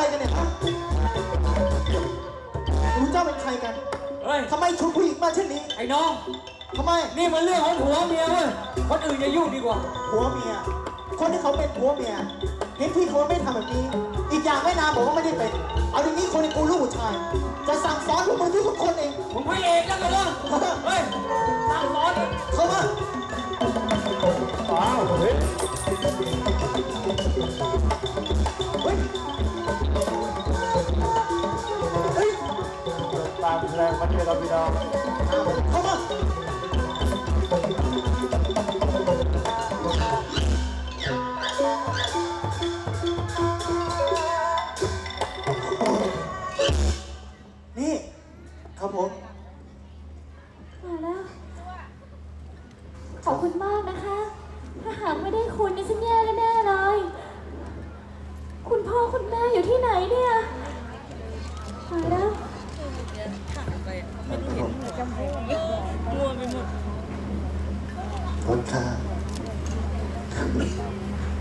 องอะไรกันเนี่ยฮะรู้เจ้าเป็นใครกันเฮ้ย ทำไมชุดผู้หญิงมาเช่นนี้ไอ้น้อง ทำไมนี่มันเรื่องของผัวเมียเว้ย คนอื่นอย่ายุ่งดีกว่า ผัวเมีย คนที่เขาเป็นผัวเมียเห็นที่เขาไม่ทำแบบนี้ อีกอย่างไม่นานบอกว่าไม่ได้เป็น เอาอย่างนี้คนในกูลูกผู้ชาย จะสั่งสอนพวกมึงทุกคนเอง มึง ครับพี่น้องเข้ามานี่ครับผมมาแล้ว ขอบคุณมากนะคะ ถ้าหากไม่ได้คุณนี่ฉันแย่แน่ๆเลย คุณพ่อคุณแม่อยู่ที่ไหนเนี่ยมาแล้ว คนค่ะ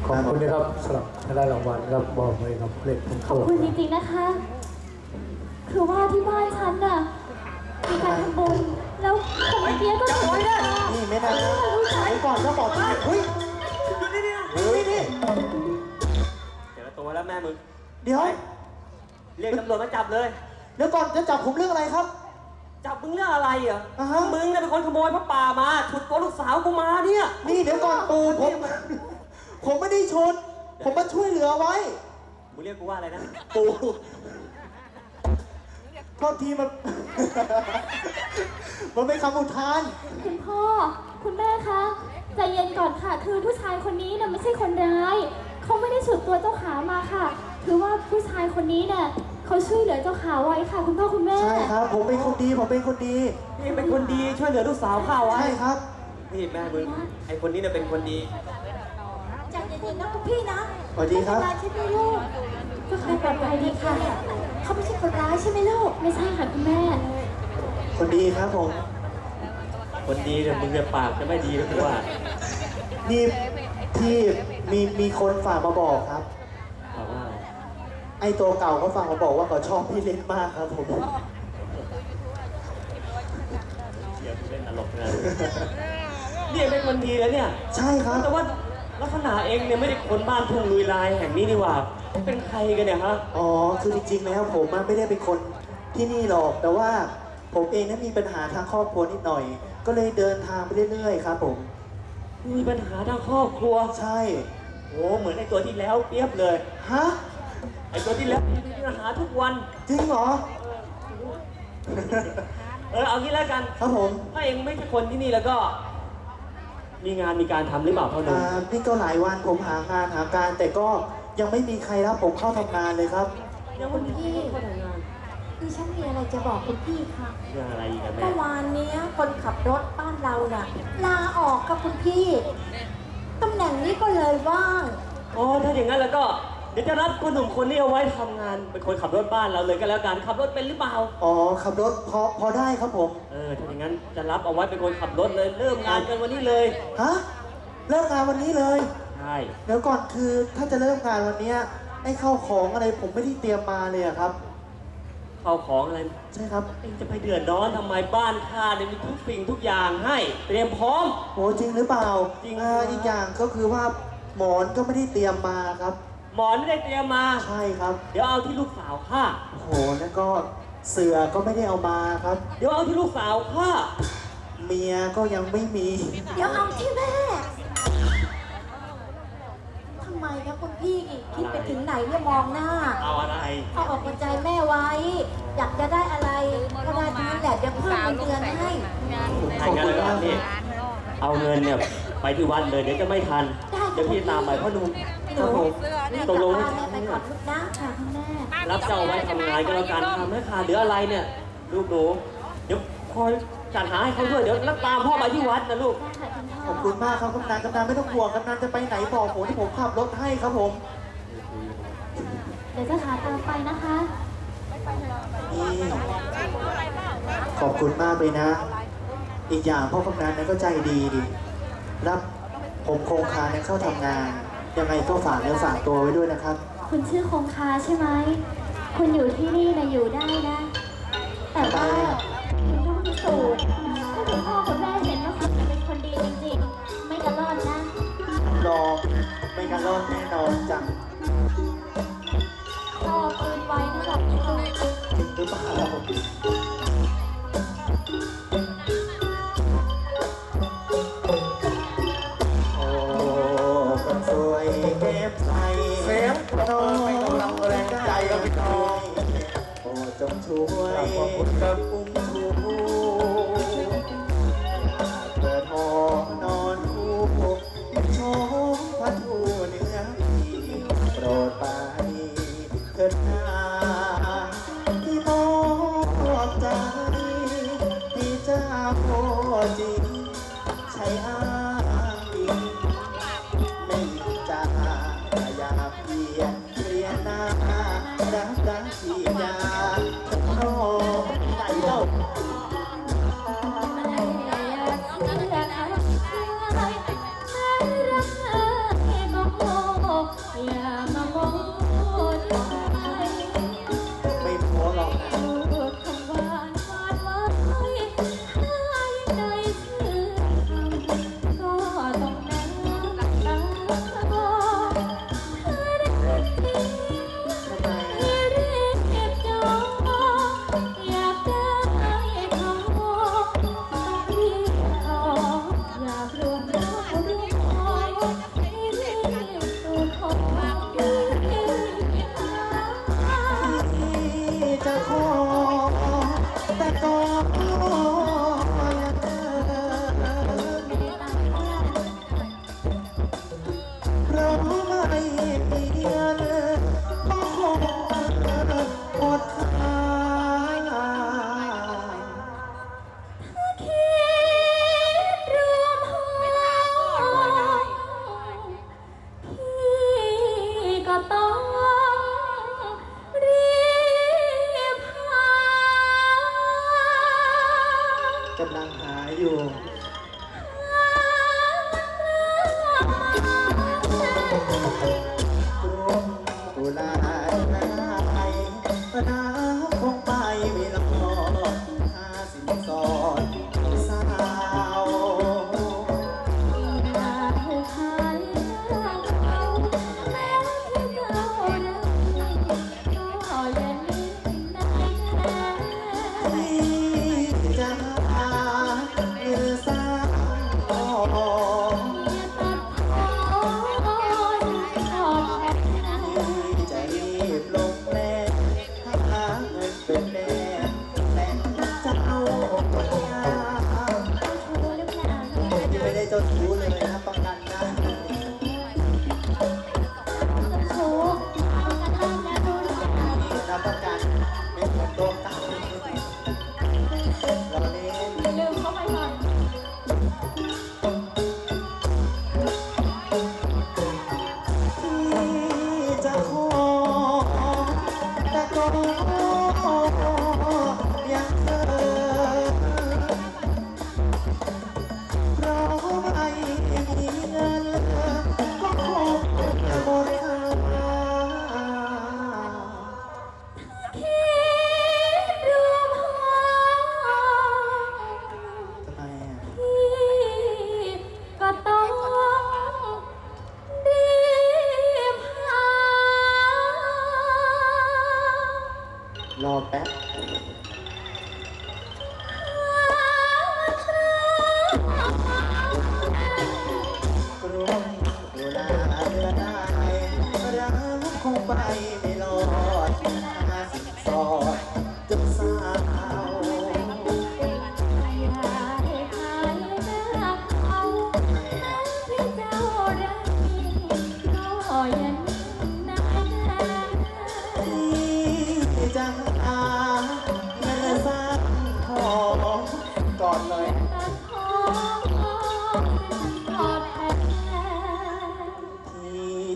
ขอบคุณนะครับสำหรับที่ได้รางวัลครับบอกเลยครับเล็กผมขโตอบคุณจริงๆนะคะ คือว่าที่บ้านฉันน่ะมีการทำบุญ แล้วผมเปียก็ถูกนะนี่ไม่ได้นะไหนก่อนก็บอกที่เฮ้ยเฮ้ยนี่เดี๋ยวตัวแล้วแม่มึง เดี๋ยว เรียกตำรวจมาจับเลย เดี๋ยวก่อนจะจับผมเรื่องอะไรครับ จับมึงเรื่องอะไรเหรออ่าฮะ มึงเนี่ยเป็นคนขโมยพระป่ามาฉุดตัวลูกสาวกูมาเนี่ยนี่เดี๋ยวก่อนปูผม ผมไม่ได้ชน ผมมาช่วยเหลือไว้ มึงเรียกกูว่าอะไรนะปูโทษทีมัน มันเป็นคำอุทาน คุณพ่อ คุณแม่คะใจเย็นก่อนค่ะ คือผู้ชายคนนี้น่ะไม่ใช่คนร้าย เขาไม่ได้ฉุดตัวเจ้าขามาค่ะ คือว่าผู้ชายคนนี้น่ะ เขาช่วยเหลือเจ้าขาไว้ค่ะ คุณพ่อคุณแม่ ใช่ครับ ผมเป็นคนดี ผมเป็นคนดี นี่เป็นคนดีช่วยเหลือลูกสาวข้าไว้ ใช่ครับ นี่แม่มึงไอคนนี้เนี่ยเป็นคนดี ใจเย็นๆนะคุณพี่นะสวัสดีครับ ไม่เป็นไรใช่ไหมลูกก็ใครปลอดภัยดีค่ะ เขาไม่ใช่คนร้ายใช่ไหมลูก ไม่ใช่ค่ะคุณแม่ คนดีครับผม คนดีเนี่ยมึงเนี่ยปากจะไม่ดีนะกูว่า นี่ที่มีมีคนฝากมาบอกครับบอกว่า ไอตัวเก่าเขาฝากมาบอกว่าเขาชอบพี่เล็กมากครับผมเดี๋ยวเล่นตลกนะนี่เป็นคนดีแล้วเนี่ย ใช่ครับ แต่ว่าลักษณะเองเนี่ยไม่ได้คนบ้านทุ่งลุยลายแห่งนี้นี่หว่า เป็นใครกันเนี่ยฮะ อ๋อ คือจริงๆแล้วผมอะไม่ได้เป็นคนที่นี่หรอก แต่ว่าผมเองนั้นมีปัญหาทางครอบครัวนิดหน่อย ก็เลยเดินทางไปเรื่อยๆครับผม มีปัญหาทางครอบครัว ใช่ โอ้เหมือนไอตัวที่แล้วเปรียบเลย ฮะ ไอตัวที่แล้วมีปัญหาทุกวัน จริงเหรอ เออเอางี้แล้วกันครับผมถ้าเองไม่ใช่คนที่นี่แล้วก็ มีงานมีการทำหรือเปล่าพ่อหนุ่มอ่านี่ก็หลายวันผมหางานหาการ แต่ก็ยังไม่มีใครรับผมเข้าทำงานเลยครับยังวันนี้ก็ทำงานดิฉันมีอะไรจะบอกคุณพี่ค่ะ เรื่องอะไรอีกอะแม่เมื่อวานเนี้ยคนขับรถบ้านเราน่ะ ลาออกกับคุณพี่ ตำแหน่งนี้ก็เลยว่าง อ๋อถ้าอย่างนั้นแล้วก็เดี๋ยวจะรับคนหนุ่มคนนี้เอาไว้ทำงานเป็นคนขับรถบ้านเราเลยก็แล้วกันขับรถเป็นหรือเปล่า อ๋อขับรถพอพอได้ครับผม เออถ้าอย่างนั้นจะรับเอาไว้เป็นคนขับรถเลยเริ่มงานกันวันนี้เลย ฮะ เริ่มงานวันนี้เลย ใช่ เดี๋ยวก่อนคือถ้าจะเริ่มงานวันเนี้ยไอ้เข้าของอะไรผมไม่ได้เตรียมมาเลยอะครับ เข้าของอะไรใช่ครับเองจะไปเดือดร้อนทำไมบ้านข้าเนี่ยมีทุกสิ่งทุกอย่างให้ เตรียมพร้อม โหจริงหรือเปล่าจริง อ่าอีกอย่างก็คือว่าหมอนก็ไม่ได้เตรียมมาครับห มอนไม่ได้เตรียมมา ใช่ครับ เดี๋ยวเอาที่ลูกสาวข้า โอ้โหแล้วก็เสือก็ไม่ได้เอามาครับ เดี๋ยวเอาที่ลูกสาวข้า เมียก็ยังไม่มี เดี๋ยวเอาที่แม่ ทำไมนะคุณพี่คิดไปถึงไหนเนี่ยมองหน้า เอาอะไร เอาออกมาใจแม่ไว้ อยากจะได้อะไรก็ได้ทั้งนั้นแหละเดี๋ยวเพิ่มเงินเดือนให้ใครกันเลยครับนี่เอาเงินเนี่ยไปที่วัดเลยเดี๋ยวจะไม่ทัน เดี๋ยวพี่ตามไปพ่อหนุ่มห คนูรับผมรีบตกกลับลงบ้านแล้วไปก่อนลูกนะค่ะคุณแม่รับเจ้าไว้ทำงานก็แล้วกันทำให้ขาดเหลืออะไรเนี่ย ลูกหนูเดี๋ยวคอยจัดหาให้เขาด้วยเดี๋ยวรับตามพ่อไปที่วัดนะลูก ได้ค่ะคุณพ่อ ขอบคุณมากครับกำนันกำนันไม่ต้องห่วงกำนันจะไปไหนบอกผมที่ผมขับรถให้ครับผมเดี๋ยวจะหาตามไปนะคะ นี่ขอบคุณมากเลยนะ อีกอย่างพ่อกำนันนั้นก็ใจดีดิรับผมโครงคารเนี่ยเข้าทำงาน ยังไงก็ฝากเนื้อฝากตัวไว้ด้วยนะครับ คุณชื่อคงคาใช่ไหม คุณอยู่ที่นี่นะอยู่ได้นะ แต่ว่า ทอจงช่วยขอบคุณครับอุ้มชู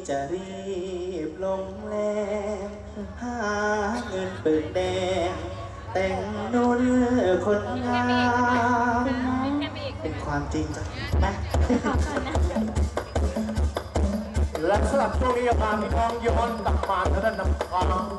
จะรีบลงแรงหาเงินเปิดแดง แต่งนุ่นคนงามเป็นความจริงจ้ะนะและสำหรับช่วงนี้จะพาพี่น้องย้อนกลับมาท่านน้ำค้าง